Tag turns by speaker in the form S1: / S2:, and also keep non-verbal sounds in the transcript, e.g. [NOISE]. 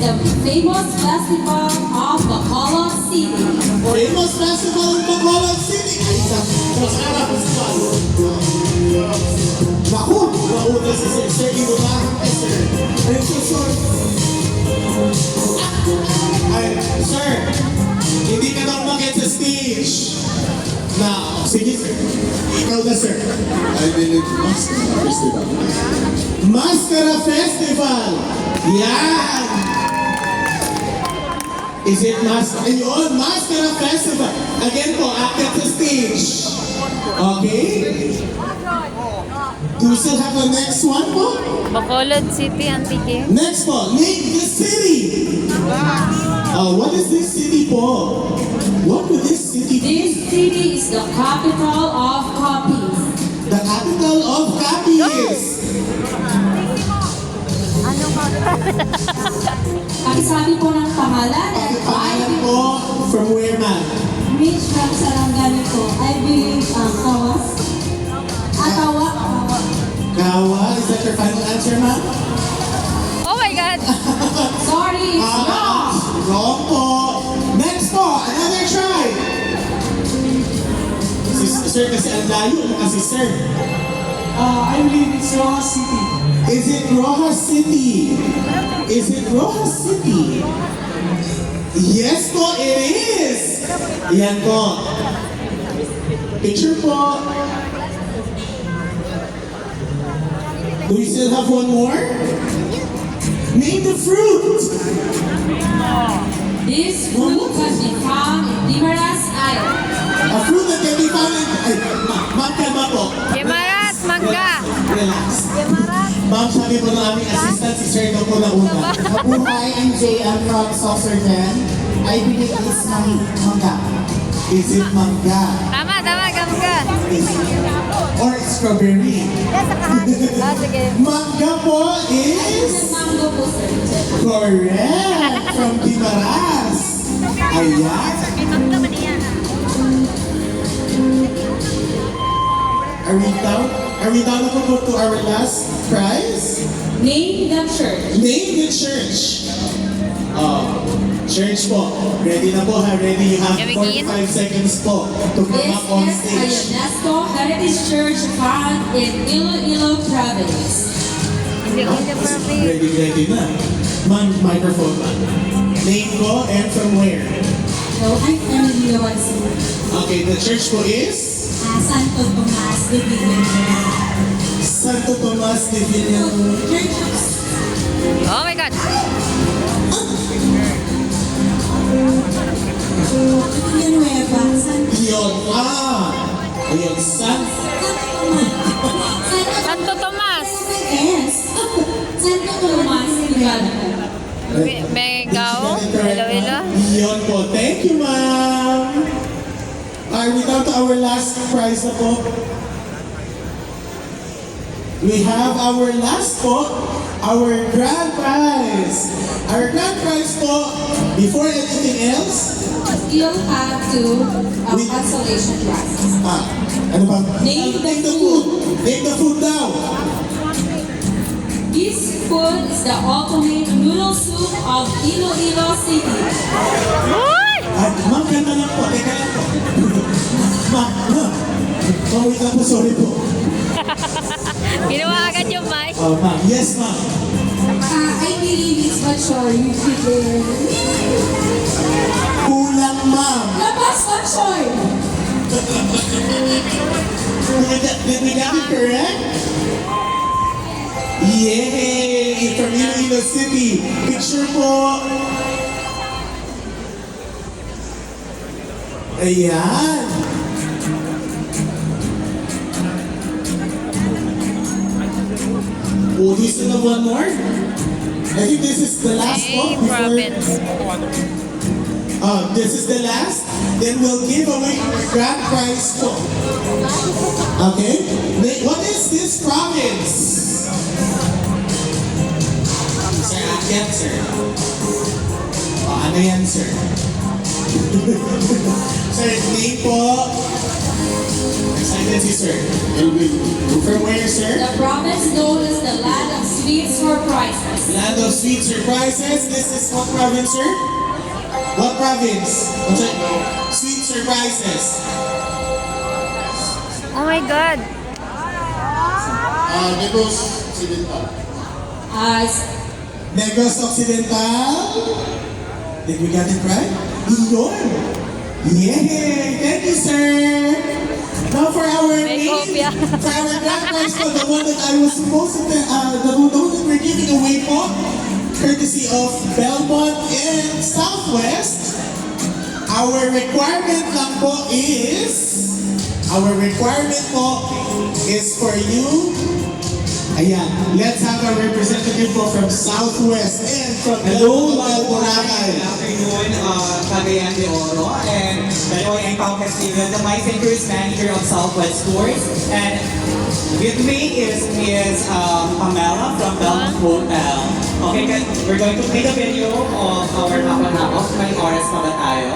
S1: the famous festival of Bacolod City.
S2: Famous festival in Bacolod City. Ay, sa mas harap festival. Naku, nauna si Sir. Sir, inunahan kay Sir. I'm so sorry. Ay, Sir, hindi ka na umakit sa stage. Na, sige Sir. Ikaw na Sir.
S3: I believe Mascara Festival.
S2: Mascara Festival! Yan! Is it Mas... Ayun, Mascara Festival! Again po, akit sa stage. Okay? Do we still have the next one po?
S4: Bacolod City, Antique.
S2: Next po, name the city! Uh, what is this city po? What would this city be?
S1: This city is the capital of copies.
S2: The capital of copies! [LAUGHS]
S1: Pakisabi po ng pangalan at
S2: Pangalan po, from where man?
S1: Mitch from Sarangani po. I believe um, Kawas. Atawa. Atawa.
S2: Gawa, is that your final answer ma'am?
S4: Oh my God! [LAUGHS]
S1: Sorry, it's wrong.
S2: Ah, wrong po. Next po, another try. Si Sir kasi ang layo mo kasi Sir.
S5: Uh, I believe it's Rojas City.
S2: Is it Rojas City? Is it Rojas City? Yes po, it is. Yan po. Picture po. Do we still have one more? Name the fruit.
S1: This fruit can be found in Limaras Island.
S2: A fruit that can be found in... Ay, ma- ma'am, kalma po.
S4: Gemarat, mangga!
S2: Relax. Ma'am, sabi po ng aming assistant, si Sir daw po na una.
S6: Mabuhay, I'm Jay. I'm from Saucerton. I believe it's mang- mangga.
S2: Is it mangga?
S4: Tama, tama, gamga!
S2: Is or strawberry?
S4: Ah, sige.
S2: Mangga po is...
S1: Mango po, sir.
S2: Correct! From Dimaras. Ayan. Are we down? Are we down to go to our last prize?
S1: Name the church.
S2: Name the church. Oh, church po. Ready na po ha? Ready? You have
S4: Gawin
S2: 45 seconds po to come
S1: This
S2: up on
S1: is a
S2: stage.
S1: UNESCO Heritage Church found in Iloilo Province.
S4: Hindi ko siya perfect.
S2: Ready, ready na. Man, microphone man. Name ko and from where?
S1: So, I'm Emily Lewansi.
S2: Okay, the church po is
S1: Uh, Santo Tomas de Villa.
S2: Santo Tomas de Villa.
S1: Church of
S4: Oh my God!
S1: Villanueva. Santo
S2: Yun. Ah! Ayun, San...
S1: Tomas.
S4: Santo Tomas!
S1: Yes. Santo Tomas de Villa.
S4: Be- Bengaw? Iloilo?
S2: Yun po. Thank you, ma'am. Our last prize na po? We have our last po, our grand prize. Our grand prize po, before anything else,
S1: Still have to um, consolation prizes.
S2: ah, ano ba?
S1: Name the
S2: the food. Name the food daw.
S1: This food is the ultimate noodle soup of Iloilo City.
S2: Oh, wait lang po, sorry po. [LAUGHS]
S4: Ginawa agad yung mic.
S2: Oh, ma'am. Yes, ma'am.
S1: Uh, I believe it's mature.
S2: Kulang, ma'am.
S1: Labas mature!
S2: Did we get it correct? Yay! From Iloilo City. Picture po. Ayan. Do you still one more? I think this is the last one before... Uh, this is the last. Then we'll give away our grand prize po. Okay? What is this province? Sir, akyat, sir. Oh, ano yan, sir? [LAUGHS] sir, name po. Excited si sir.
S3: Elvin.
S2: From where, sir?
S1: The province known as the land of Sweet surprises.
S2: Land of sweet surprises. This is what province, sir? What province? What's it? Sweet surprises.
S4: Oh my God.
S3: Ah, Negros Occidental.
S1: Uh,
S2: Negros Occidental. Did we get it right? Iyon. Yay! Thank you, sir. Now for our main, [LAUGHS] for our grand prize po, the one that I was supposed to, uh, the, the one that we're giving away po, courtesy of Belmont and Southwest. Our requirement lang po is, our requirement po is for you Ayan, let's have a representative po from Southwest and from
S7: Hello, mga
S2: Boracay.
S7: Good afternoon, uh, Cagayan de Oro. And way, I'm Pao Castillo, the Vice Cruise Manager of Southwest Tours. And with me is, Ms. um, Pamela from Belmont Hotel. Okay, we're going to play the video of our hapon-hapon. May oras pa ba tayo?